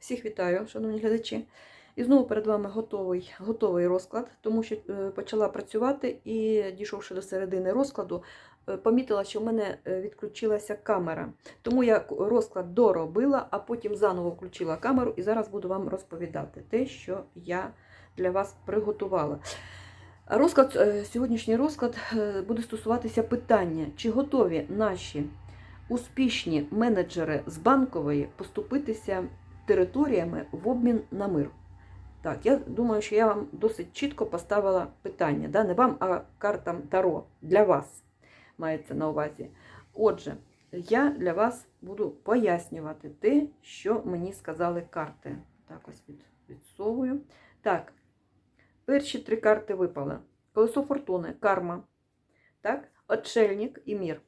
Всіх вітаю, шановні глядачі. І знову перед вами готовий, готовий розклад, тому що е, почала працювати і, дійшовши до середини розкладу, е, помітила, що в мене е, відключилася камера. Тому я розклад доробила, а потім заново включила камеру і зараз буду вам розповідати те, що я для вас приготувала. Розклад, сьогоднішній розклад буде стосуватися питання, чи готові наші успішні менеджери з банкової поступитися територіями в обмін на мир. Так, я думаю, що я вам досить чітко поставила питання. Да? Не вам, а картам Таро. Для вас мається на увазі. Отже, я для вас буду пояснювати те, що мені сказали карти. Так, ось від, відсовую. Так, перші три карти випали. Колесо фортуни, карма, так, отшельник і мір.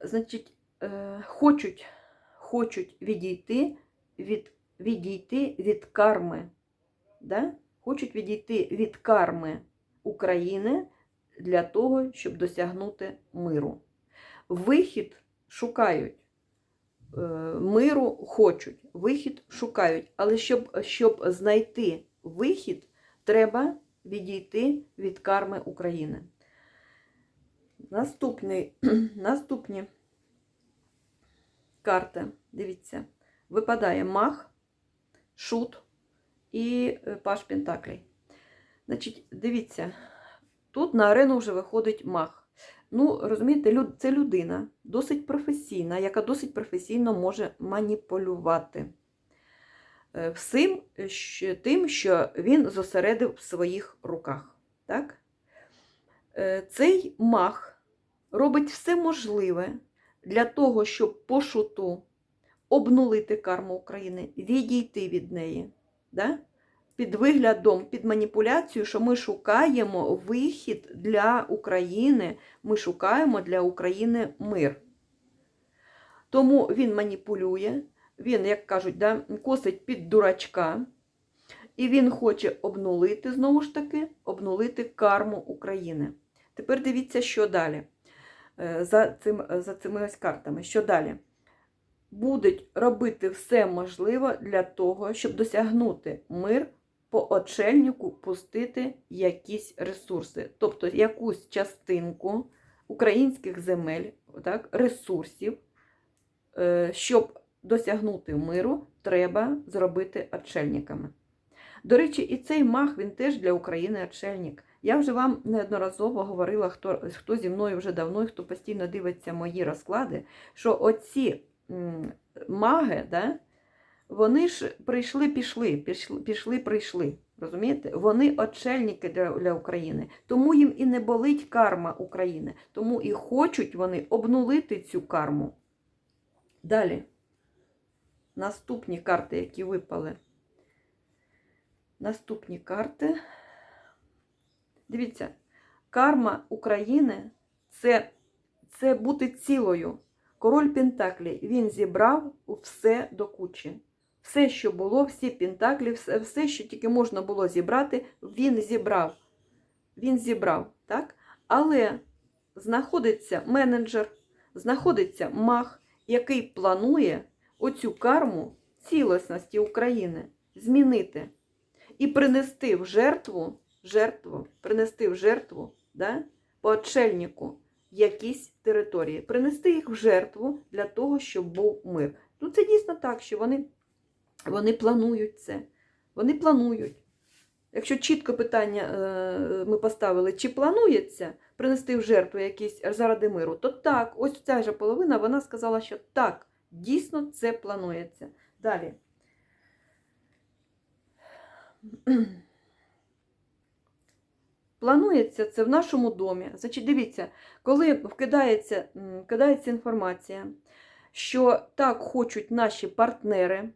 Значить, е, хочуть, хочуть відійти від, відійти від карми. Да? Хочуть відійти від карми України для того, щоб досягнути миру. Вихід шукають. Е, Миру хочуть, вихід шукають, але щоб, щоб знайти вихід, треба відійти від карми України. Наступний, наступні карти. Дивіться, випадає мах, шут і е, паш Пентаклей. Значить, дивіться, тут на арену вже виходить мах. Ну, розумієте, це людина досить професійна, яка досить професійно може маніпулювати е, всім тим, що він зосередив в своїх руках. Так? Е, Цей мах робить все можливе для того, щоб по шуту обнулити карму України, відійти від неї. Да? Під виглядом, під маніпуляцією, що ми шукаємо вихід для України, ми шукаємо для України мир. Тому він маніпулює, він, як кажуть, да, косить під дурачка, і він хоче обнулити, знову ж таки, обнулити карму України. Тепер дивіться, що далі. Е, За, цим, за цими ось картами. Що далі? Будуть робити все можливе для того, щоб досягнути мир по очельнику пустити якісь ресурси, тобто якусь частинку українських земель, так, ресурсів, е, щоб досягнути миру, треба зробити отшельниками. До речі, і цей мах він теж для України отшельник. Я вже вам неодноразово говорила, хто, хто зі мною вже давно і хто постійно дивиться мої розклади, що оці маги, да, вони ж прийшли, пішли, пішли, пішли, прийшли. Розумієте? Вони очельники для, для України. Тому їм і не болить карма України. Тому і хочуть вони обнулити цю карму. Далі. Наступні карти, які випали. Наступні карти. Дивіться, карма України це, це бути цілою. Король Пентаклі, він зібрав все до кучі. Все, що було, всі пентаклі, все, все, що тільки можна було зібрати, він зібрав. Він зібрав, так? Але знаходиться менеджер, знаходиться мах, який планує оцю карму цілісності України змінити і принести в жертву, жертву, принести в жертву да, по отшельнику якісь території, принести їх в жертву для того, щоб був мир. Ну, це дійсно так, що вони, вони планують це. Вони планують. Якщо чітко питання е, ми поставили, чи планується принести в жертву якісь заради миру, то так, ось ця ж половина, вона сказала, що так, дійсно це планується. Далі. Планується це в нашому домі. Значить, дивіться, коли вкидається, вкидається інформація, що так хочуть наші партнери,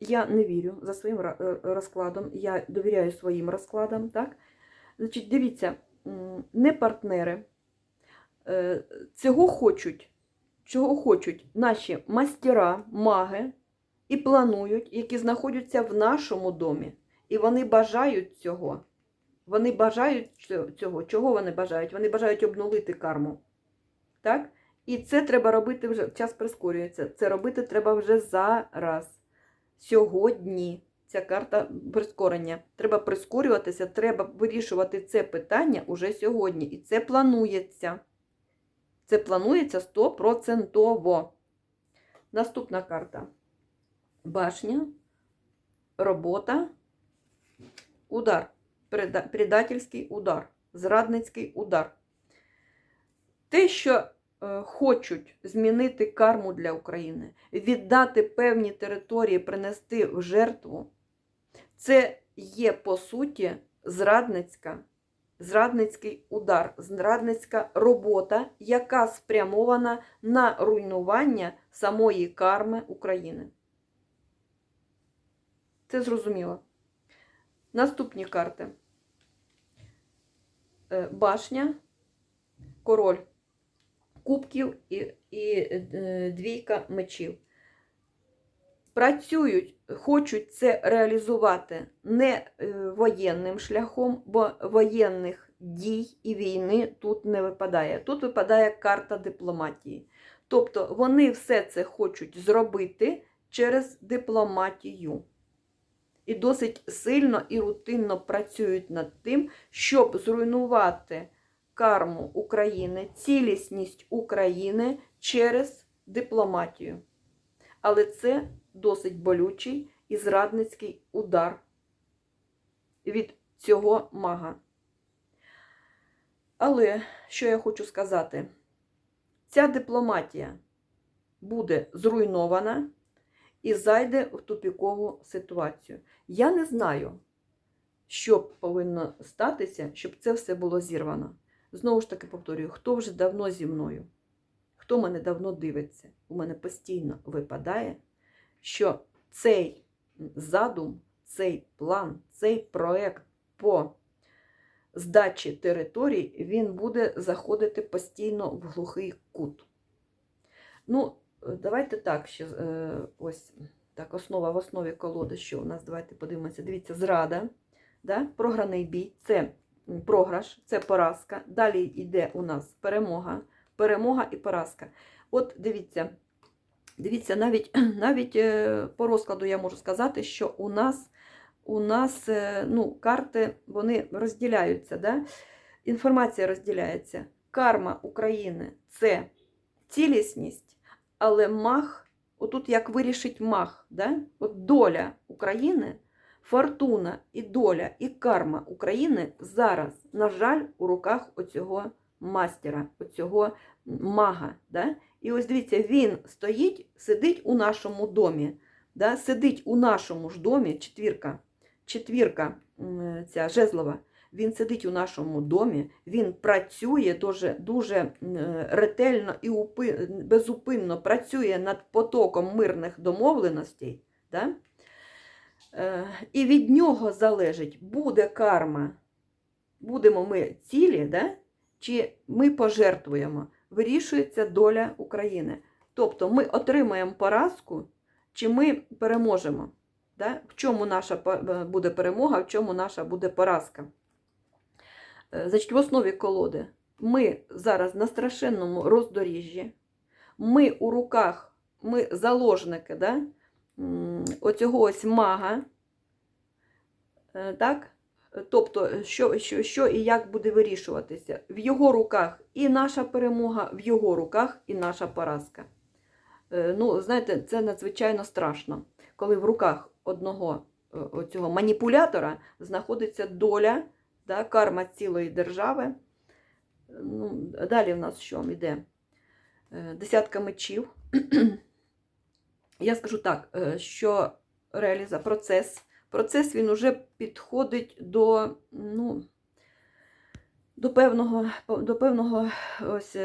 я не вірю за своїм е, розкладом, я довіряю своїм розкладам. Так? Значить, дивіться, не партнери. Е, Цього хочуть, чого хочуть наші мастера, маги і планують, які знаходяться в нашому домі. І вони бажають цього. Вони бажають цього. Чого вони бажають? Вони бажають обнулити карму. Так? І це треба робити вже, час прискорюється. Це робити треба вже зараз, сьогодні. Ця карта прискорення. Треба прискорюватися, треба вирішувати це питання уже сьогодні. І це планується. Це планується стопроцентово. Наступна карта. Башня, робота, удар. Преда- Предательський удар, зрадницький удар. Те, що е, хочуть змінити карму для України, віддати певні території, принести в жертву, це є по суті зрадницька, зрадницький удар, зрадницька робота, яка спрямована на руйнування самої карми України. Це зрозуміло. Наступні карти. Е, Башня, король кубків і, і е, двійка мечів. Працюють, хочуть це реалізувати не е, воєнним шляхом, бо воєнних дій і війни тут не випадає. Тут випадає карта дипломатії. Тобто вони все це хочуть зробити через дипломатію. І досить сильно і рутинно працюють над тим, щоб зруйнувати карму України, цілісність України через дипломатію. Але це досить болючий і зрадницький удар від цього мага. Але що я хочу сказати? Ця дипломатія буде зруйнована і зайде в тупікову ситуацію. Я не знаю, що повинно статися, щоб це все було зірвано. Знову ж таки повторюю, хто вже давно зі мною, хто мене давно дивиться, у мене постійно випадає, що цей задум, цей план, цей проект по здачі територій, він буде заходити постійно в глухий кут. Ну, давайте так, ще е, ось так, основа в основі колоди, що у нас, давайте подивимося. Дивіться, зрада, да? програний бій, це програш, це поразка. Далі йде у нас перемога, перемога і поразка. От дивіться, дивіться, навіть навіть е, по розкладу я можу сказати, що у нас у нас е, ну, карти вони розділяються. Да? Інформація розділяється. Карма України це цілісність, але мах, отут як вирішить мах, да? от доля України. Фортуна і доля, і карма України зараз, на жаль, у руках оцього мастера, оцього мага. Да? І ось дивіться, він стоїть, сидить у нашому домі, да? сидить у нашому ж домі, четвірка, четвірка ця жезлова, він сидить у нашому домі, він працює дуже дуже ретельно і безупинно працює над потоком мирних домовленостей. Да? І від нього залежить, буде карма, будемо ми цілі, да? чи ми пожертвуємо, вирішується доля України. Тобто ми отримаємо поразку, чи ми переможемо. Да? В чому наша буде перемога, в чому наша буде поразка. Значить, в основі колоди ми зараз на страшенному роздоріжжі, ми у руках, ми заложники. Да? оцього ось мага, так? Тобто, що, що, що і як буде вирішуватися. В його руках і наша перемога, в його руках і наша поразка. Ну, знаєте, це надзвичайно страшно, коли в руках одного цього маніпулятора знаходиться доля, да, карма цілої держави. Ну, Далі в нас що йде? Десятка мечів. Я скажу так, що реаліза процес, процес він вже підходить до ну, до певного до певного ось,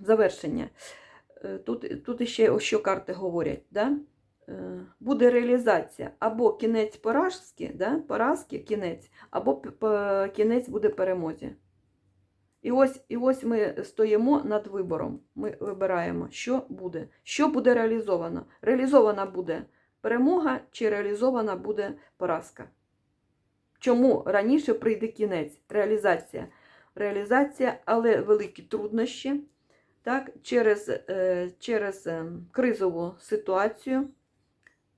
завершення. Тут тут ще що карти говорять. Да? Буде реалізація або кінець поразки, да? поразки, кінець, або кінець буде перемозі. І ось і ось ми стоїмо над вибором. Ми вибираємо, що буде. Що буде реалізовано? Реалізована буде перемога чи реалізована буде поразка. Чому раніше прийде кінець? Реалізація. Реалізація, але великі труднощі, так, через, е, через е, кризову ситуацію.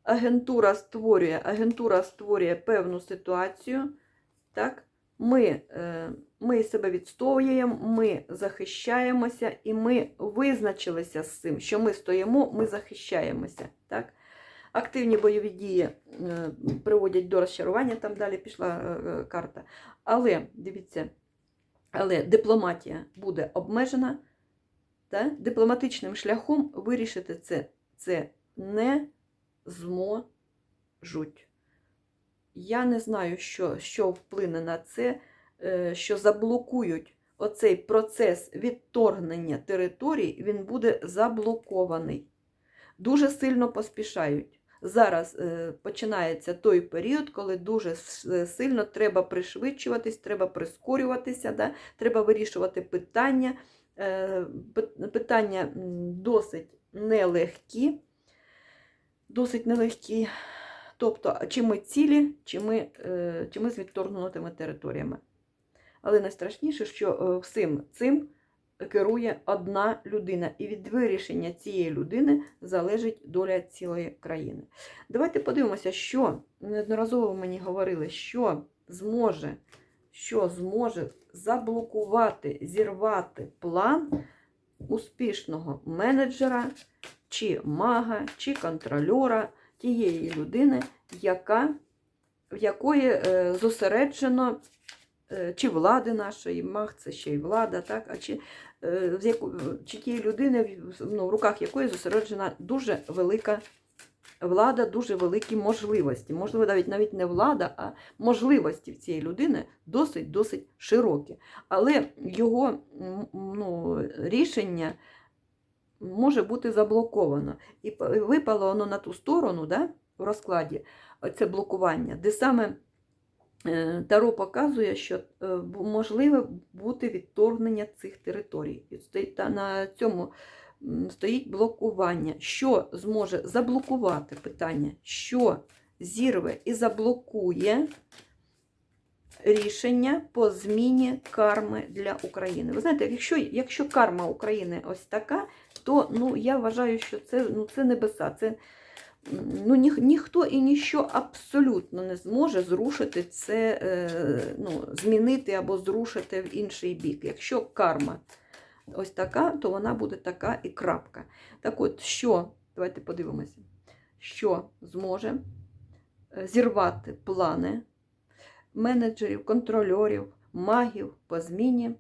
Агентура створює, агентура створює певну ситуацію. Так? Ми, е, ми себе відстоюємо, ми захищаємося, і ми визначилися з цим, що ми стоїмо, ми захищаємося. Так? Активні бойові дії е, приводять до розчарування, там далі пішла е, карта. Але дивіться, але дипломатія буде обмежена. Та? Дипломатичним шляхом вирішити це, це не зможуть. Я не знаю, що, що вплине на це, е, що заблокують оцей процес відторгнення територій, він буде заблокований. Дуже сильно поспішають. Зараз е, починається той період, коли дуже е, сильно треба пришвидшуватись, треба прискорюватися, да? треба вирішувати питання. Питання досить нелегкі, досить нелегкі. Тобто, чи ми цілі, чи ми, е, чи ми з відторгнутими територіями. Але найстрашніше, що е, всім цим керує одна людина, і від вирішення цієї людини залежить доля цілої країни. Давайте подивимося, що неодноразово мені говорили, що зможе, що зможе заблокувати, зірвати план успішного менеджера, чи мага, чи контрольора тієї людини, яка, в якої е, зосереджено е, чи влади нашої, маг це ще й влада, так, а чи, е, з яку, чи тієї людини, в- ну, в руках якої зосереджена дуже велика влада, дуже великі можливості. Можливо, навіть навіть не влада, а можливості в цієї людини досить-досить широкі. Але його ну, рішення може бути заблоковано. І випало воно на ту сторону да, в розкладі, це блокування, де саме е, Таро показує, що е, можливе бути відторгнення цих територій. На цьому стоїть блокування. Що зможе заблокувати питання, що зірве і заблокує рішення по зміні карми для України. Ви знаєте, якщо, якщо карма України ось така, то ну, я вважаю, що це, ну, це небеса. Це, ну, ніх, ніхто і ніщо абсолютно не зможе зрушити це, е, ну, змінити або зрушити в інший бік. Якщо карма ось така, то вона буде така і крапка. Так от, що, давайте подивимося, що зможе е, зірвати плани менеджерів, контрольорів, магів по зміні,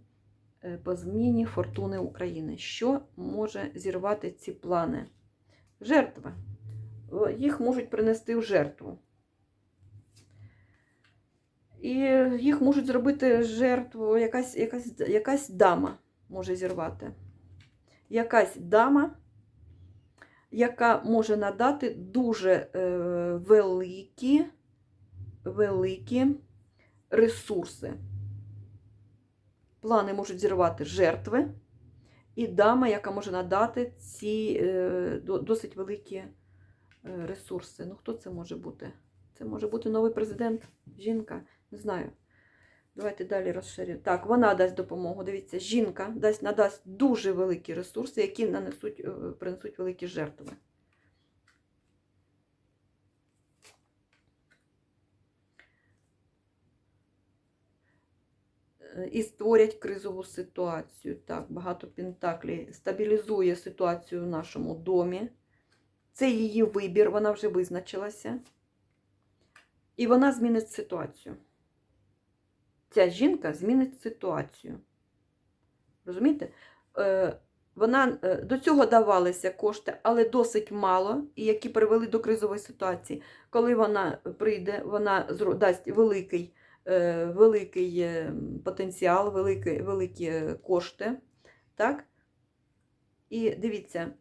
е, по зміні фортуни України. Що може зірвати ці плани? Жертва. Їх можуть принести в жертву. І їх можуть зробити жертву, якась, якась, якась дама може зірвати. Якась дама, яка може надати дуже е, великі, великі ресурси. Плани можуть зірвати жертви, і дама, яка може надати ці е, досить великі е, ресурси. Ну, хто це може бути? Це може бути новий президент, жінка, не знаю. Давайте далі розширюємо. Так, вона дасть допомогу. Дивіться, жінка дасть, надасть дуже великі ресурси, які нанесуть, е, принесуть великі жертви. І створять кризову ситуацію. Так, багато пентаклей стабілізує ситуацію в нашому домі. Це її вибір, вона вже визначилася. І вона змінить ситуацію. Ця жінка змінить ситуацію. Розумієте? Е, Вона е, до цього давалися кошти, але досить мало, і які привели до кризової ситуації. Коли вона прийде, вона дасть великий, великий е, потенціал, великі, великі е, кошти. Так? І дивіться,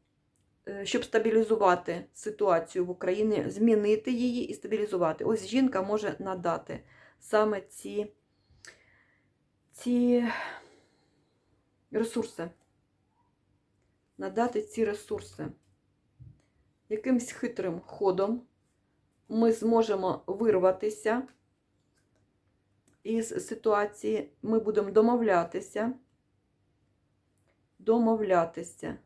е, щоб стабілізувати ситуацію в Україні, змінити її і стабілізувати. Ось жінка може надати саме ці, ці ресурси. Надати ці ресурси. Якимсь хитрим ходом ми зможемо вирватися із ситуації, ми будемо домовлятися. домовлятися.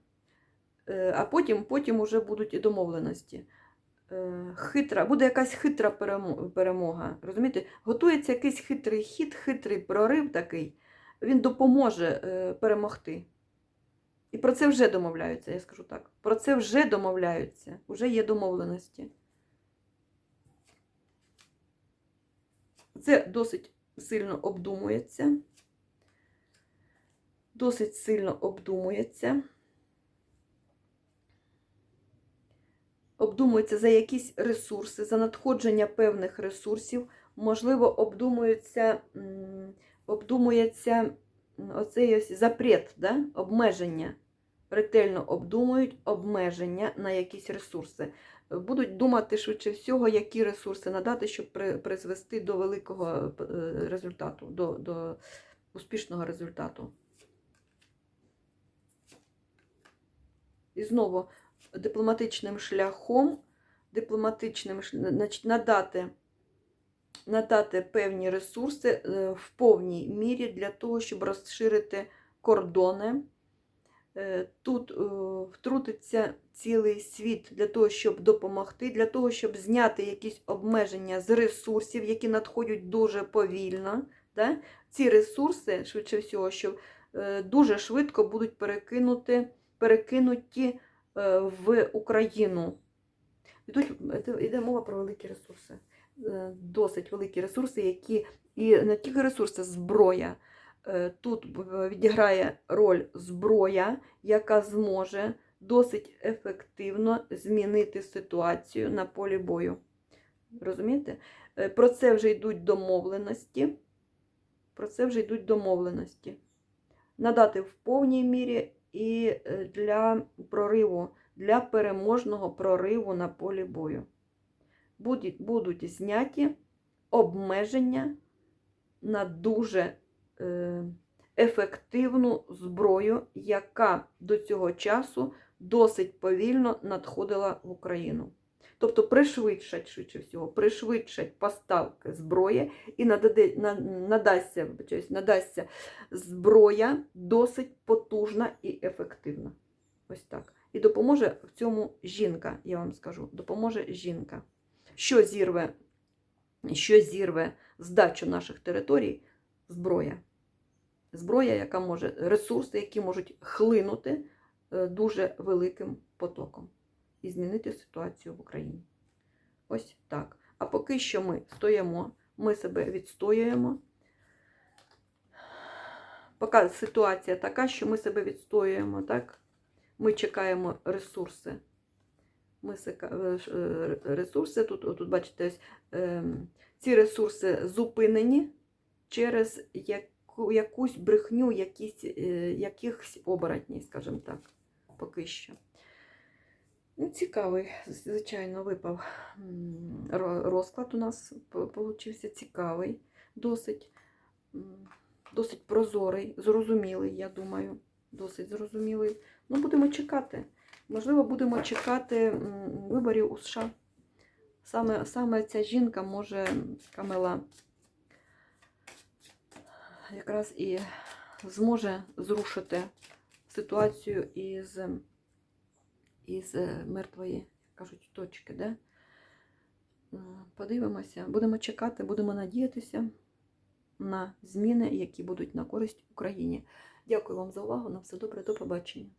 Е, А потім, потім уже будуть і домовленості. Е, Хитра, буде якась хитра перемога. Розумієте? Готується якийсь хитрий хід, хитрий прорив такий. Він допоможе е, перемогти. І про це вже домовляються, я скажу так. Про це вже домовляються, вже є домовленості. Це досить сильно обдумується. Досить сильно обдумується. Обдумується за якісь ресурси, за надходження певних ресурсів. Можливо, обдумується, обдумується оцей ось запрет, да? обмеження. Ретельно обдумують обмеження на якісь ресурси. Будуть думати швидше всього, які ресурси надати, щоб призвести до великого е, результату, до, до успішного результату. І знову дипломатичним шляхом, дипломатичним значить, надати, надати певні ресурси е, в повній мірі для того, щоб розширити кордони. Е, Тут е, втрутиться цілий світ для того, щоб допомогти, для того, щоб зняти якісь обмеження з ресурсів, які надходять дуже повільно. Да? Ці ресурси, швидше всього, що е, дуже швидко будуть перекинути, перекинуті в Україну. І тут йде- мова про великі ресурси. Досить великі ресурси, які і не тільки ресурси, зброя. Е, Тут е, відіграє роль зброя, яка зможе досить ефективно змінити ситуацію на полі бою. Розумієте? Е, Про це вже йдуть домовленості. Про це вже йдуть домовленості. Надати в повній мірі і для прориву, для переможного прориву на полі бою. Будуть, будуть зняті обмеження на дуже ефективну зброю, яка до цього часу досить повільно надходила в Україну. Тобто пришвидшать, швидше всього, пришвидшать поставки зброї і надасться, надасться зброя досить потужна і ефективна. Ось так. І допоможе в цьому жінка, я вам скажу, допоможе жінка. Що зірве, що зірве здачу наших територій? Зброя. Зброя, яка може, ресурси, які можуть хлинути е, дуже великим потоком і змінити ситуацію в Україні. Ось так. А поки що ми стоїмо, ми себе відстоюємо. Поки ситуація така, що ми себе відстоюємо, так? Ми чекаємо ресурси. Ми е, е, ресурси, тут, тут бачите, ось, ем, ці ресурси зупинені через яку, якусь брехню, якісь, е, якихось оборотній, скажімо так, поки що. Ну, цікавий, звичайно, випав розклад у нас получився цікавий, досить, досить прозорий, зрозумілий, я думаю. Досить зрозумілий. Ну, будемо чекати. Можливо, будемо чекати виборів у США. Саме, саме ця жінка може Камела якраз і зможе зрушити ситуацію із, із мертвої, як кажуть, точки. Да? Е, Подивимося, будемо чекати, будемо надіятися на зміни, які будуть на користь Україні. Дякую вам за увагу. На все добре, до побачення.